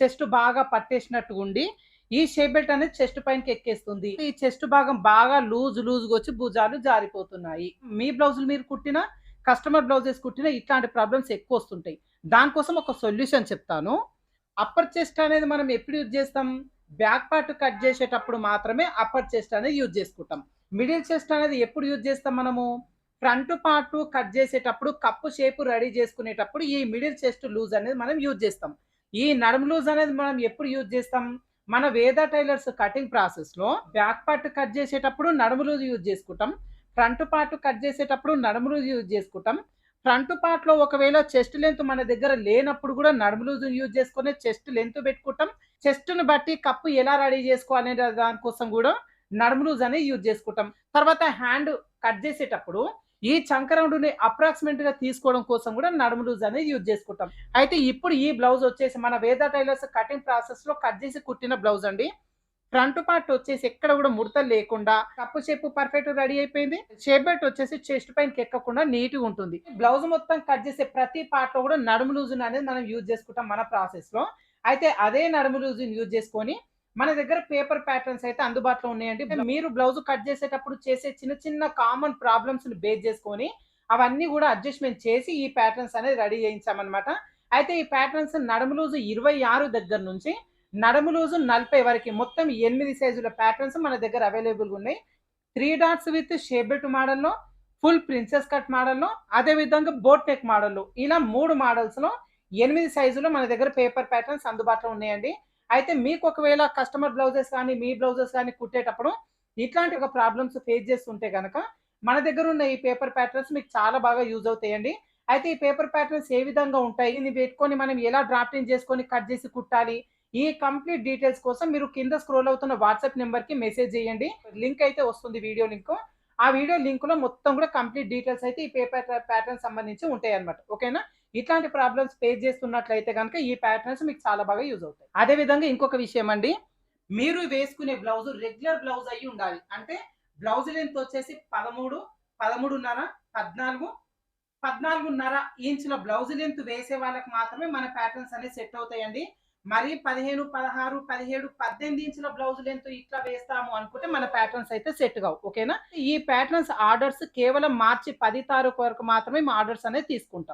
Chest బాగా పట్టేసినట్టు ఉండి ఈ షేప్ బెల్ట్ అనేది చెస్ట్ పైనకి ఎక్కేస్తుంది. ఈ చెస్ట్ భాగం బాగా లూజ్ లూజ్గా వచ్చి భుజాలు జారిపోతున్నాయి. మీ బ్లౌజులు మీరు కుట్టిన కస్టమర్ బ్లౌజెస్ కుట్టిన ఇట్లాంటి ప్రాబ్లమ్స్ ఎక్కువ వస్తుంటాయి దానికోసం ఒక సొల్యూషన్ చెప్తాను. అప్పర్ చెస్ట్ అనేది మనం ఎప్పుడు యూజ్ చేస్తాం? బ్యాక్ పార్ట్ కట్ చేసేటప్పుడు మాత్రమే అప్పర్ చెస్ట్ అనేది యూజ్ చేసుకుంటాం. మిడిల్ చెస్ట్ అనేది ఎప్పుడు యూజ్ చేస్తాం మనము? ఫ్రంట్ పార్ట్ కట్ చేసేటప్పుడు కప్పు షేప్ రెడీ చేసుకునేటప్పుడు ఈ మిడిల్ చెస్ట్ లూజ్ అనేది మనం యూజ్ చేస్తాం. ఈ నడుము లూజ్ అనేది మనం ఎప్పుడు యూజ్ చేస్తాం? మన వేద టైలర్స్ కటింగ్ ప్రాసెస్లో బ్యాక్ పార్ట్ కట్ చేసేటప్పుడు నడుము లూజ్ యూజ్ చేసుకుంటాం. ఫ్రంట్ పార్ట్ కట్ చేసేటప్పుడు నడుము లూజ్ యూజ్ చేసుకుంటాం. ఫ్రంట్ పార్ట్లో ఒకవేళ చెస్ట్ లెంత్ మన దగ్గర లేనప్పుడు కూడా నడుము లూజ్ యూజ్ చేసుకుని చెస్ట్ లెంత్ పెట్టుకుంటాం. చెస్ట్ను బట్టి కప్పు ఎలా రెడీ చేసుకోవాలనే దానికోసం కూడా నడుము లూజ్ అనేది యూజ్ చేసుకుంటాం. తర్వాత హ్యాండ్ కట్ చేసేటప్పుడు ఈ చంకరముడిని అప్రాక్సిమేట్గా తీసుకోవడం కోసం కూడా నడుము లూజ్ అనేది యూజ్ చేసుకుంటాం. అయితే ఇప్పుడు ఈ బ్లౌజ్ వచ్చేసి మన వేద టైలర్స్ కటింగ్ ప్రాసెస్లో కట్ చేసి కుట్టిన బ్లౌజ్ అండి. ఫ్రంట్ పార్ట్ వచ్చేసి ఎక్కడ కూడా ముడత లేకుండా కప్పు షేప్ పర్ఫెక్ట్ రెడీ అయిపోయింది. షేప్ బెల్ట్ వచ్చేసి చెస్ట్ పైన ఎక్కకుండా నీట్గా ఉంటుంది బ్లౌజ్ మొత్తం కట్ చేసే ప్రతి పార్ట్లో కూడా నడుము లూజ్ అనేది మనం యూజ్ చేసుకుంటాం మన ప్రాసెస్లో. అయితే అదే నడుము లూజ్ యూజ్ చేసుకొని మన దగ్గర పేపర్ ప్యాటర్న్స్ అయితే అందుబాటులో ఉన్నాయండి. మీరు బ్లౌజ్ కట్ చేసేటప్పుడు చేసే చిన్న చిన్న కామన్ ప్రాబ్లమ్స్ని బేస్ చేసుకొని అవన్నీ కూడా అడ్జస్ట్మెంట్ చేసి ఈ ప్యాటర్న్స్ అనేది రెడీ చేయించామన్నమాట. అయితే ఈ ప్యాటర్న్స్ నడుము లూజు ఇరవై ఆరు దగ్గర నుంచి నడుము లూజు నలభై వరకు మొత్తం ఎనిమిది సైజుల ప్యాటర్న్స్ మన దగ్గర అవైలబుల్ ఉన్నాయి. త్రీ డాట్స్ విత్ షేబెట్ మోడల్లో ఫుల్ ప్రిన్సెస్ కట్ మోడల్లో అదే విధంగా బోట్ నెక్ మోడల్లో ఇలా మూడు మోడల్స్లో ఎనిమిది సైజులో మన దగ్గర పేపర్ ప్యాటర్న్స్ అందుబాటులో ఉన్నాయండి. అయితే మీకు ఒకవేళ కస్టమర్ బ్లౌజెస్ కానీ మీ బ్లౌజెస్ కానీ కుట్టేటప్పుడు ఇట్లాంటి ఒక ప్రాబ్లమ్స్ ఫేస్ చేస్తుంటే కనుక మన దగ్గర ఉన్న ఈ పేపర్ ప్యాటర్న్స్ మీకు చాలా బాగా యూజ్ అవుతాయండి. అయితే ఈ పేపర్ ప్యాటర్న్స్ ఏ విధంగా ఉంటాయి? ఇది పెట్టుకొని మనం ఎలా డ్రాఫ్టింగ్ చేసుకొని కట్ చేసి కుట్టాలి? ఈ కంప్లీట్ డీటెయిల్స్ కోసం మీరు కింద స్క్రోల్ అవుతున్న వాట్సాప్ నెంబర్కి మెసేజ్ చేయండి. లింక్ అయితే వస్తుంది వీడియో లింక్. ఆ వీడియో లింక్లో మొత్తం కూడా కంప్లీట్ డీటెయిల్స్ అయితే ఈ పేపర్ ప్యాటర్న్ సంబంధించి ఉంటాయి అనమాట ఓకేనా? ఇట్లాంటి ప్రాబ్లమ్స్ ఫేస్ చేస్తున్నట్లయితే కనుక ఈ ప్యాటర్న్స్ మీకు చాలా బాగా యూజ్ అవుతాయి. అదే విధంగా ఇంకొక విషయం అండి. మీరు వేసుకునే బ్లౌజ్ రెగ్యులర్ బ్లౌజ్ అయి ఉండాలి. అంటే బ్లౌజ్ లెంత్ వచ్చేసి పదమూడు పదమూడున్నర పద్నాలుగు పద్నాలుగున్నర ఇంచుల బ్లౌజ్ లెంత్ వేసే వాళ్ళకి మాత్రమే మన ప్యాటర్న్స్ అనేవి సెట్ అవుతాయండి. మరి పదిహేను పదహారు పదిహేడు పద్దెనిమిది ఇంచుల బ్లౌజ్ లెంత్ ఇట్లా వేస్తాము అనుకుంటే మన ప్యాటర్న్స్ అయితే సెట్ కావు ఓకేనా ఈ ప్యాటర్న్స్ ఆర్డర్స్ కేవలం మార్చి పది తారీఖు వరకు మాత్రమే ఆర్డర్స్ అనేది తీసుకుంటాం.